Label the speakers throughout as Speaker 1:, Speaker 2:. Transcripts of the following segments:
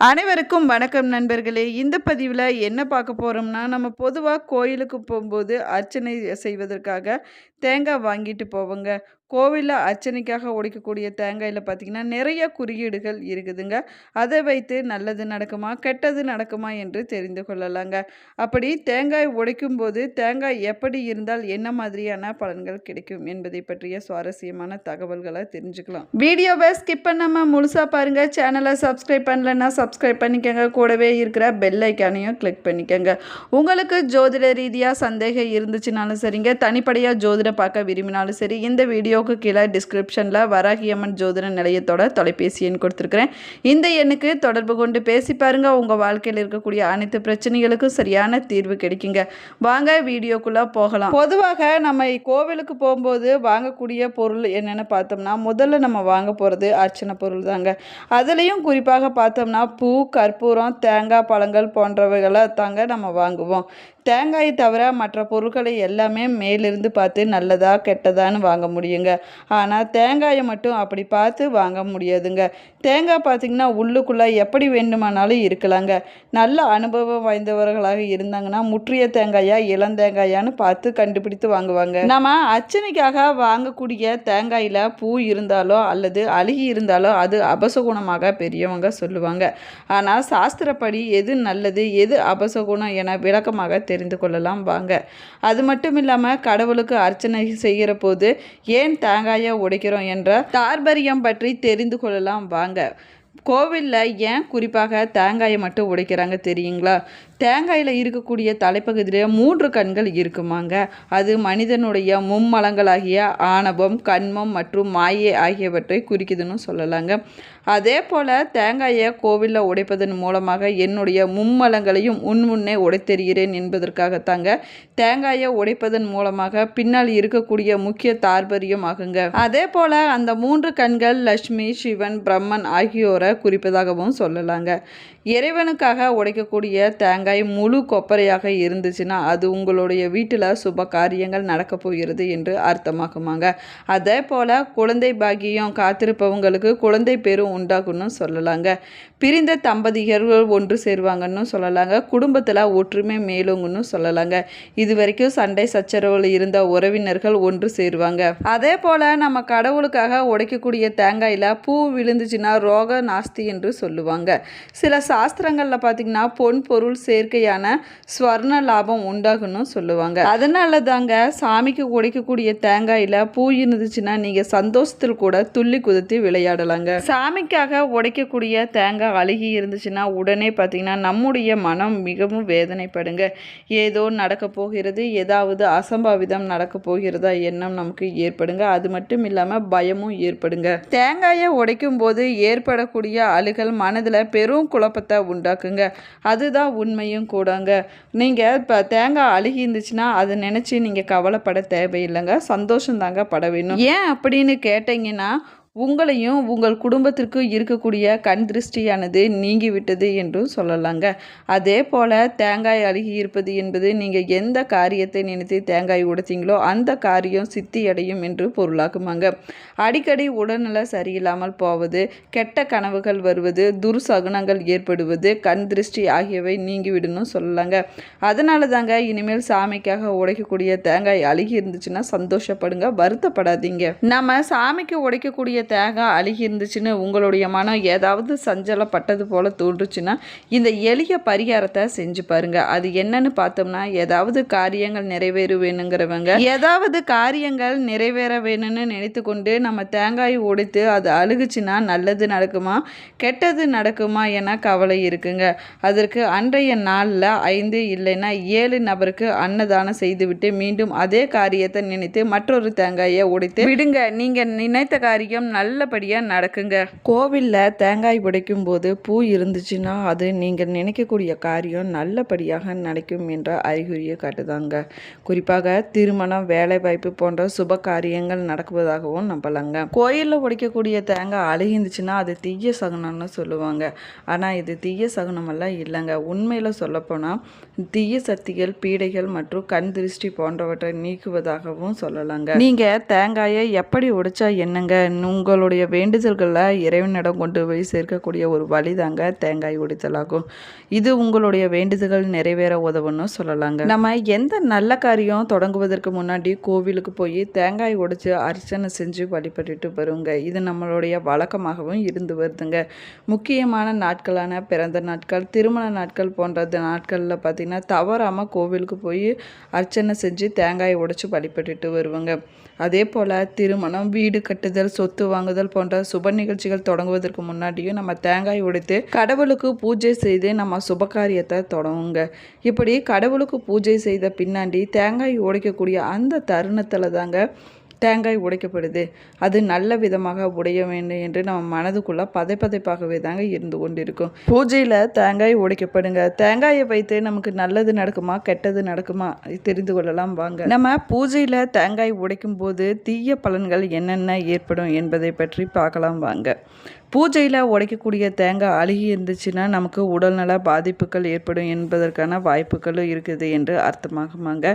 Speaker 1: அனைவருக்கும் வணக்கம் நண்பர்களே. இந்த பதிவில் என்ன பார்க்க போகிறோம்னா நம்ம பொதுவாக கோயிலுக்கு போகும்போது அர்ச்சனை செய்வதற்காக தேங்காய் வாங்கிட்டு போவோங்க. கோவிலில் அர்ச்சனைக்காக உடைக்கக்கூடிய தேங்காயில் பார்த்திங்கன்னா நிறைய குறியீடுகள் இருக்குதுங்க. அதை வைத்து நல்லது நடக்குமா கெட்டது நடக்குமா என்று தெரிந்து கொள்ளலாங்க. அப்படி தேங்காய் உடைக்கும் போது தேங்காய் எப்படி இருந்தால் என்ன மாதிரியான பலன்கள் கிடைக்கும் என்பதை பற்றிய சுவாரஸ்யமான தகவல்களை தெரிஞ்சுக்கலாம். வீடியோவை ஸ்கிப் பண்ணாமல் முழுசாக பாருங்கள் சேனலை சப்ஸ்கிரைப் பண்ணலன்னா சப்ஸ்கிரைப் பண்ணிக்கோங்க. கூடவே இருக்கிற பெல் ஐக்கானையும் கிளிக் பண்ணிக்கோங்க. உங்களுக்கு ஜோதிட ரீதியாக சந்தேகம் இருந்துச்சுனாலும் சரிங்க. தனிப்படையாக ஜோதிட பார்க்க விரும்பினாலும் சரி இந்த வீடியோ வீடியோவுக்கு கீழே டிஸ்கிரிப்ஷனில் வராகியம்மன் ஜோதிட நிலையத்தோட தொலைபேசி எண் கொடுத்துருக்குறேன். இந்த எண்ணுக்கு தொடர்பு கொண்டு பேசி பாருங்கள் உங்கள் வாழ்க்கையில் இருக்கக்கூடிய அனைத்து பிரச்சனைகளுக்கும் சரியான தீர்வு கிடைக்குங்க. வாங்க வீடியோக்குள்ளே போகலாம். பொதுவாக நம்ம கோவிலுக்கு போகும்போது வாங்கக்கூடிய பொருள் என்னென்னு பார்த்தோம்னா முதல்ல நம்ம வாங்க போகிறது அர்ச்சனை பொருள் தாங்க. அதுலேயும் குறிப்பாக பார்த்தோம்னா பூ கற்பூரம் தேங்காய் பழங்கள் போன்றவைகளை தாங்க நம்ம வாங்குவோம். தேங்காயை தவிர மற்ற பொருட்களை எல்லாமே மேலிருந்து பார்த்து நல்லதா கெட்டதான்னு வாங்க முடியுங்க. ஆனால் தேங்காயை மட்டும் அப்படி பார்த்து வாங்க முடியாதுங்க. தேங்காய் பார்த்திங்கன்னா உள்ளுக்குள்ளே எப்படி வேண்டுமானாலும் இருக்கலாங்க. நல்ல அனுபவம் வாய்ந்தவர்களாக இருந்தாங்கன்னா முற்றிய தேங்காயா இளந்தேங்காயான்னு பார்த்து கண்டுபிடித்து வாங்குவாங்க. நம்ம அர்ச்சனைக்காக வாங்கக்கூடிய தேங்காயில் பூ இருந்தாலோ அல்லது அழுகி இருந்தாலோ அது அபசகுணமாக பெரியவங்க சொல்லுவாங்க. ஆனால் சாஸ்திரப்படி எது நல்லது எது அபசகுணம் என விளக்கமாக தெரிந்து கொள்ளலாம். வாங்க. அது மட்டும் இல்லாமல் கடவுளுக்கு அர்ச்சனை செய்கிற போது ஏன் தேங்காயை உடைக்கிறோம் என்ற தார்பரியம் பற்றி தெரிந்து கொள்ளலாம். வாங்க. கோவிலில் ஏன் குறிப்பாக தேங்காயை மட்டும் உடைக்கிறாங்க தெரியுங்களா? தேங்காயில் இருக்கக்கூடிய தலைப்பகுதியிலே மூன்று கண்கள் இருக்குமாங்க. அது மனிதனுடைய மும்மலங்களாகிய ஆணவம் கண்மம் மற்றும் மாயை ஆகியவற்றை குறிக்குதுன்னு சொல்லலாங்க. அதே போல் தேங்காயை கோவிலில் உடைப்பதன் மூலமாக என்னுடைய மும்மலங்களையும் உன் உடைத்தெறிகிறேன் என்பதற்காகத்தாங்க தேங்காயை உடைப்பதன் மூலமாக பின்னால் இருக்கக்கூடிய முக்கிய தார்பரியம் ஆகுங்க. அதே போல் அந்த மூன்று கண்கள் லக்ஷ்மி சிவன் பிரம்மன் ஆகியோரை குறிப்பதாகவும் சொல்லலாங்க. இறைவனுக்காக உடைக்கக்கூடிய தேங்காய் முழு கொப்பரையாக இருந்துச்சுன்னா அது உங்களுடைய வீட்டில் சுப காரியங்கள் நடக்கப் போகிறது என்று அர்த்தமாகுமாங்க. அதே போல் குழந்தை பாக்கியம் காத்திருப்பவங்களுக்கு குழந்தை பேரும் உண்டாகும்னு சொல்லலாங்க. பிரிந்த தம்பதியர்கள் ஒன்று சேருவாங்கன்னு சொல்லலாங்க. குடும்பத்தில் ஒற்றுமை மேலுங்கன்னு சொல்லலாங்க. இது வரைக்கும் சண்டை சச்சரவுகள் இருந்த உறவினர்கள் ஒன்று சேருவாங்க. அதே போல் நம்ம கடவுளுக்காக உடைக்கக்கூடிய தேங்காயில் பூ விழுந்துச்சுன்னா ரோக நாஸ்தி என்று சொல்லுவாங்க. சில சாஸ்திரங்களில் பார்த்தீங்கன்னா பொன் பொருள் சேர்க்கையான ஸ்வர்ண லாபம் உண்டாகுன்னு சொல்லுவாங்க. அதனால தாங்க சாமிக்கு உடைக்கக்கூடிய தேங்காயில் பூ இருந்துச்சுன்னா நீங்கள் சந்தோஷத்தில் கூட துள்ளி குதித்து விளையாடலாங்க. சாமிக்காக உடைக்கக்கூடிய தேங்காய் அழுகி இருந்துச்சுன்னா உடனே பார்த்தீங்கன்னா நம்முடைய மனம் மிகவும் வேதனைப்படுங்க. ஏதோ நடக்க போகிறது ஏதாவது அசம்பாவிதம் நடக்க போகிறதா எண்ணம் நமக்கு ஏற்படுங்க. அது மட்டும் இல்லாமல் பயமும் ஏற்படுங்க. தேங்காயை உடைக்கும் போது ஏற்படக்கூடிய அழுகல் மனதில் பெரும் குழப்பத்தை உண்டாக்குங்க. அதுதான் உண்மை. உண்மையும் கூடங்க. நீங்கள் இப்போ தேங்காய் அழுகி இருந்துச்சுன்னா அதை நினச்சி நீங்கள் கவலைப்பட தேவையில்லைங்க. சந்தோஷம் தாங்க பட வேணும். ஏன் அப்படின்னு கேட்டிங்கன்னா உங்களையும் உங்கள் குடும்பத்திற்கு இருக்கக்கூடிய கண் திருஷ்டியானது நீங்கிவிட்டது என்றும் சொல்லலாங்க. அதே போல் தேங்காய் அழுகி இருப்பது என்பது நீங்கள் எந்த காரியத்தை நினைத்து தேங்காய் உடைத்தீங்களோ அந்த காரியம் சித்தி அடையும் என்று பொருளாகுமாங்க அடிக்கடி உடல்நல சரியில்லாமல் போவது கெட்ட கனவுகள் வருவது துர்சகுனங்கள் ஏற்படுவது கண் திருஷ்டி ஆகியவை நீங்கிவிடணும் சொல்லலாங்க. அதனால தாங்க இனிமேல் சாமிக்காக உடைக்கக்கூடிய தேங்காய் அழுகி இருந்துச்சுன்னா சந்தோஷப்படுங்க வருத்தப்படாதீங்க. நம்ம சாமிக்கு உடைக்கக்கூடிய தேங்காய் அழுகி இருந்துச்சுன்னு உங்களுடைய மனம் ஏதாவது சஞ்சலப்பட்டது போல் தோன்றுச்சுன்னா இந்த எளிய பரிகாரத்தை செஞ்சு பாருங்க. அது என்னன்னு பார்த்தோம்னா ஏதாவது காரியங்கள் நிறைவேற வேணுங்கிறவங்க ஏதாவது காரியங்கள் நிறைவேற வேணும்னு நினைத்து கொண்டு நம்ம தேங்காய் உடைத்து அது அழுகுச்சுன்னா நல்லது நடக்குமா? கெட்டது நடக்குமா என கவலை இருக்குங்க. அதற்கு அன்றைய நாளில் ஐந்து இல்லைன்னா ஏழு நபருக்கு அன்னதானம் செய்துவிட்டு மீண்டும் அதே காரியத்தை நினைத்து மற்றொரு தேங்காயை உடைத்து விடுங்க. நீங்கள் நினைத்த காரியம் நல்லபடியாக நடக்குங்க. கோவிலில் தேங்காய் உடைக்கும் போது பூ இருந்துச்சுன்னா அது நீங்கள் நினைக்கக்கூடிய காரியம் நல்லபடியாக நடக்கும் என்ற அறிகுறியை காட்டுதாங்க. குறிப்பாக திருமணம் வேலைவாய்ப்பு போன்ற சுப காரியங்கள் நடக்குவதாகவும் நம்பலாங்க. கோயிலில் உடைக்கக்கூடிய தேங்காய் அழுகிருந்துச்சுன்னா அது தீய சகுனம்னு சொல்லுவாங்க. ஆனால் இது தீய சகுனமெல்லாம் இல்லைங்க. உண்மையில் சொல்லப்போனால் தீய சக்திகள் பீடைகள் மற்றும் கண் திருஷ்டி போன்றவற்றை நீக்குவதாகவும் சொல்லலாங்க. நீங்கள் தேங்காயை எப்படி உடைச்சா என்னங்க? உங்களுடைய வேண்டுதல்களை இறைவனிடம் கொண்டு போய் சேர்க்கக்கூடிய ஒரு வழி தாங்க தேங்காய் உடைத்தலாகும். இது உங்களுடைய வேண்டுதல்கள் நிறைவேற உதவுன்னு சொல்லலாங்க. நம்ம எந்த நல்ல காரியம் தொடங்குவதற்கு முன்னாடி கோவிலுக்கு போய் தேங்காய் உடைச்சி அர்ச்சனை செஞ்சு வழிபட்டுட்டு வருங்க. இது நம்மளுடைய வழக்கமாகவும் இருந்து வருதுங்க. முக்கியமான நாட்களான பிறந்த நாட்கள் திருமண நாட்கள் போன்ற நாட்களில் பார்த்திங்கன்னா தவறாமல் கோவிலுக்கு போய் அர்ச்சனை செஞ்சு தேங்காய் உடைச்சி வழிபட்டுட்டு வருவாங்க. அதே போல் திருமணம் வீடு கட்டுதல் சொத்து வாங்குதல் போன்ற சுப நிகழ்ச்சிகள் தொடங்குவதற்கு முன்னாடியும் நம்ம தேங்காய் உடைத்து கடவுளுக்கு பூஜை செய்து நம்ம சுபகாரியத்தை தொடங்குங்க. இப்படி கடவுளுக்கு பூஜை செய்த பின்னாடி தேங்காய் உடைக்கக்கூடிய அந்த தருணத்தில் தாங்க தேங்காய் உடைக்கப்படுது. அது நல்ல விதமாக உடைய வேண்டும் என்று நம்ம மனதுக்குள்ளே பதைப்பதைப்பாகவே தாங்க இருந்து கொண்டிருக்கும். பூஜையில் தேங்காய் உடைக்கப்படுங்க. தேங்காயை வைத்து நமக்கு நல்லது நடக்குமா கெட்டது நடக்குமா தெரிந்து கொள்ளலாம் வாங்க. நம்ம பூஜையில் தேங்காய் உடைக்கும் போது தீய பலன்கள் என்னென்ன ஏற்படும் என்பதை பற்றி பார்க்கலாம் வாங்க. பூஜையில் உடைக்கக்கூடிய தேங்காய் அழுகி இருந்துச்சுன்னா நமக்கு உடல்நல பாதிப்புகள் ஏற்படும் என்பதற்கான வாய்ப்புகளும் இருக்குது என்று அர்த்தமாகுமாங்க.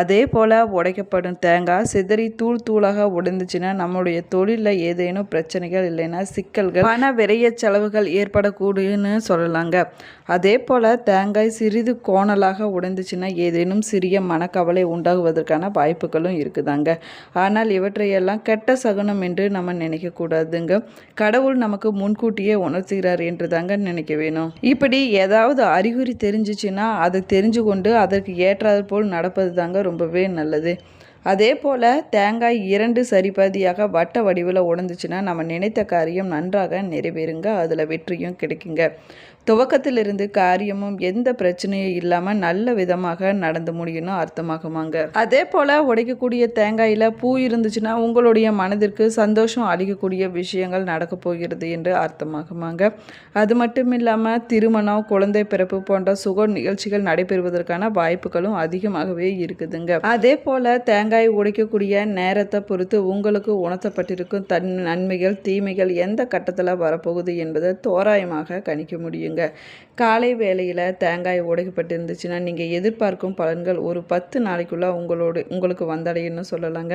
Speaker 1: அதே போல் உடைக்கப்படும் தேங்காய் சிதறி தூள் தூளாக உடைந்துச்சுன்னா நம்மளுடைய தொழிலில் ஏதேனும் பிரச்சனைகள் இல்லைன்னா சிக்கல்கள் பண விரைய செலவுகள் ஏற்படக்கூடியன்னு சொல்லலாங்க. அதே போல் தேங்காய் சிறிது கோணலாக உடைந்துச்சுன்னா ஏதேனும் சிறிய மனக்கவலை உண்டாகுவதற்கான வாய்ப்புகளும் இருக்குதாங்க. ஆனால் இவற்றையெல்லாம் கெட்ட சகுனம் என்று நம்ம நினைக்கக்கூடாதுங்க. கடவுள் நமக்கு முன்கூட்டியே உணர்த்துகிறார் என்று தாங்க நினைக்க வேணும். இப்படி ஏதாவது அறிகுறி தெரிஞ்சிச்சுன்னா அதை தெரிஞ்சு கொண்டு அதற்கு ஏற்றாது போல் நடப்பது தாங்க ரொம்பவே நல்லது. அதே போல் தேங்காய் இரண்டு சரிபாதியாக வட்ட வடிவில் உடந்துச்சுன்னா நம்ம நினைத்த காரியம் நன்றாக நிறைவேறுங்க. அதில் வெற்றியும் கிடைக்குங்க. துவக்கத்திலிருந்து காரியமும் எந்த பிரச்சனையும் இல்லாமல் நல்ல விதமாக நடந்து முடியும்னு அர்த்தமாகுமாங்க. அதே போல் உடைக்கக்கூடிய தேங்காயில் பூ இருந்துச்சுன்னா உங்களுடைய மனதிற்கு சந்தோஷம் அளிக்கக்கூடிய விஷயங்கள் நடக்க போகிறது என்று அர்த்தமாகுமாங்க. அது மட்டும் இல்லாமல் திருமணம் குழந்தை பிறப்பு போன்ற சுக நிகழ்ச்சிகள் நடைபெறுவதற்கான வாய்ப்புகளும் அதிகமாகவே இருக்குதுங்க. அதே போல் தேங்காய் உடைக்கக்கூடிய நேரத்தை பொறுத்து உங்களுக்கு உணர்த்தப்பட்டிருக்கும் தன் நன்மைகள் தீமைகள் எந்த கட்டத்தில் வரப்போகுது என்பதை தோராயமாக கணிக்க முடியும். செய்யுங்க. காலை வேளையில் தேங்காய் உடைக்கப்பட்டு இருந்துச்சுன்னா நீங்கள் எதிர்பார்க்கும் பலன்கள் ஒரு பத்து நாளைக்குள்ளே உங்களோட உங்களுக்கு வந்தடையும்னு சொல்லலாங்க.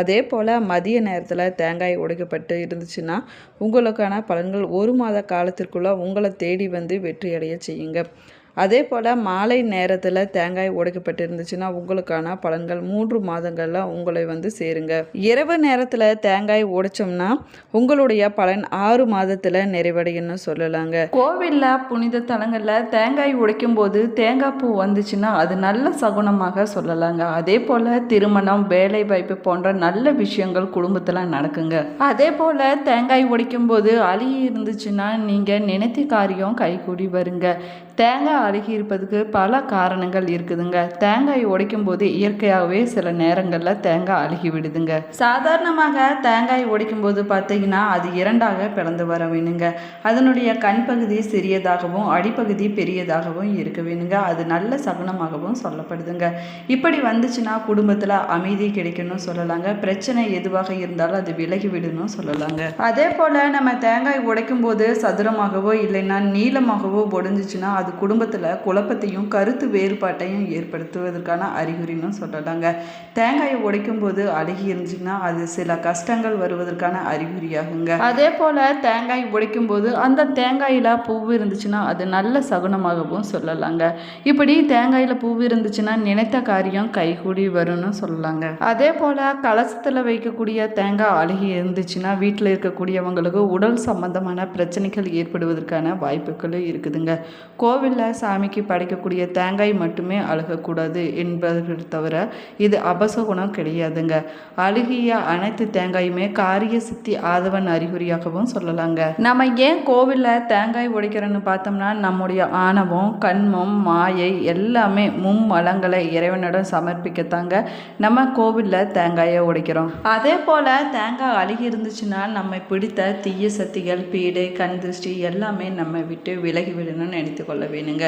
Speaker 1: அதே போல் மதிய நேரத்தில் தேங்காய் உடைக்கப்பட்டு இருந்துச்சுன்னா உங்களுக்கான பலன்கள் ஒரு மாத காலத்திற்குள்ளே உங்களை தேடி வந்து வெற்றி அடைய செய்யுங்க. அதே போல் மாலை நேரத்தில் தேங்காய் உடைக்கப்பட்டு இருந்துச்சுன்னா உங்களுக்கான பலன்கள் மூன்று மாதங்களில் உங்களை வந்து சேருங்க. இரவு நேரத்தில் தேங்காய் உடைச்சோம்னா உங்களுடைய பலன் ஆறு மாதத்தில் நிறைவடையும்னு சொல்லலாங்க. கோவிலில் புனித தலங்களில் தேங்காய் உடைக்கும் போது தேங்காய் பூ வந்துச்சுன்னா அது நல்ல சகுனமாக சொல்லலாங்க. அதே போல் திருமணம் வேலை வாய்ப்பு போன்ற நல்ல விஷயங்கள் குடும்பத்தில் நடக்குங்க. அதே போல் தேங்காய் உடைக்கும் போது அழி இருந்துச்சுன்னா நீங்கள் நினைத்த காரியம் கைகூடி வருங்க. தேங்காய் அழுகி இருப்பதுக்கு பல காரணங்கள் இருக்குதுங்க. தேங்காய் உடைக்கும் போது இயற்கையாகவே சில நேரங்களில் தேங்காய் அழுகி விடுதுங்க. சாதாரணமாக தேங்காய் உடைக்கும் போது பார்த்தீங்கன்னா அது இரண்டாக பிளந்து வர வேணுங்க. அதனுடைய கண் பகுதி சிறியதாகவும் அடிப்பகுதி பெரியதாகவும் இருக்க வேணுங்க. அது நல்ல சகுனமாகவும் சொல்லப்படுதுங்க. இப்படி வந்துச்சுன்னா குடும்பத்தில் அமைதி கிடைக்கணும்னு சொல்லலாங்க. பிரச்சனை எதுவாக இருந்தாலும் அது விலகி விடணும் சொல்லலாங்க. அதே போல் நம்ம தேங்காய் உடைக்கும் போது சதுரமாகவோ இல்லைன்னா நீளமாகவோ ஒடிஞ்சிச்சுன்னா அது குடும்பத்தில் குழப்பத்தையும் கருத்து வேறுபாட்டையும் ஏற்படுத்துவதற்கான அறிகுறின்னு சொல்லலாங்க. தேங்காயை உடைக்கும் போது அழுகி இருந்துச்சுன்னா அது சில கஷ்டங்கள் வருவதற்கான அறிகுறியாகுங்க. அதே போல் தேங்காய் உடைக்கும் போது அந்த தேங்காயில் பூவு இருந்துச்சுன்னா அது நல்ல சகுனமாகவும் சொல்லலாங்க. இப்படி தேங்காயில் பூவு இருந்துச்சுன்னா நினைத்த காரியம் கைகூடி வரும்னு சொல்லலாங்க. அதே போல் கலசத்தில் வைக்கக்கூடிய தேங்காய் அழுகி இருந்துச்சுன்னா வீட்டில் இருக்கக்கூடியவங்களுக்கு உடல் சம்பந்தமான பிரச்சனைகள் ஏற்படுவதற்கான வாய்ப்புகளும் இருக்குதுங்க. கோவிலில் சாமிக்கு படைக்கக்கூடிய தேங்காய் மட்டுமே அழுகக்கூடாது என்பதை தவிர இது அபசகுணம் கிடையாதுங்க. அழுகிய அனைத்து தேங்காயுமே காரிய சித்தி ஆதவன் அறிகுறியாகவும் சொல்லலாங்க. நம்ம ஏன் கோவிலில் தேங்காய் உடைக்கிறோன்னு பார்த்தோம்னா நம்முடைய ஆணவம் கண்மம் மாயை எல்லாமே மும்மலங்களை இறைவனிடம் சமர்ப்பிக்கத்தாங்க. நம்ம கோவிலில் தேங்காயை உடைக்கிறோம். அதே போல் தேங்காய் அழுகி இருந்துச்சுன்னா நம்மை பிடித்த தீய சக்திகள் பீடு கண் திருஷ்டி எல்லாமே நம்ம விட்டு விலகி விடணும்னு நினைத்து கொள்ள வேணுங்க.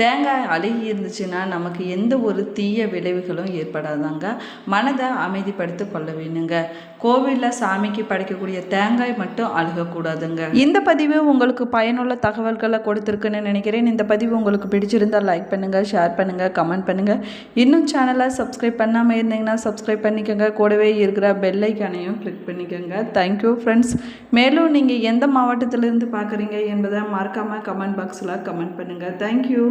Speaker 1: தேங்காய் அழுகி இருந்துச்சுன்னா நமக்கு எந்த ஒரு தீய விளைவுகளும் ஏற்படாதாங்க. மனதை அமைதிப்படுத்தி கொள்ள வேணுங்க. கோவிலில் சாமிக்கு படைக்கக்கூடிய தேங்காய் மட்டும் அழுகக்கூடாதுங்க. இந்த பதிவு உங்களுக்கு பயனுள்ள தகவல்களை கொடுத்துருக்குன்னு நினைக்கிறேன். இந்த பதிவு உங்களுக்கு பிடிச்சிருந்தால் லைக் பண்ணுங்கள் ஷேர் பண்ணுங்கள் கமெண்ட் பண்ணுங்கள் இன்னும் சேனலை சப்ஸ்கிரைப் பண்ணாமல் இருந்தீங்கன்னா சப்ஸ்கிரைப் பண்ணிக்கோங்க. கூடவே இருக்கிற பெல்லைக்கானையும் கிளிக் பண்ணிக்கோங்க. தேங்க்யூ ஃப்ரெண்ட்ஸ் மேலும் நீங்கள் எந்த மாவட்டத்திலிருந்து பார்க்குறீங்க என்பதை மறக்காமல் கமெண்ட் பாக்ஸில் கமெண்ட் பண்ணுங்கள் தேங்க்யூ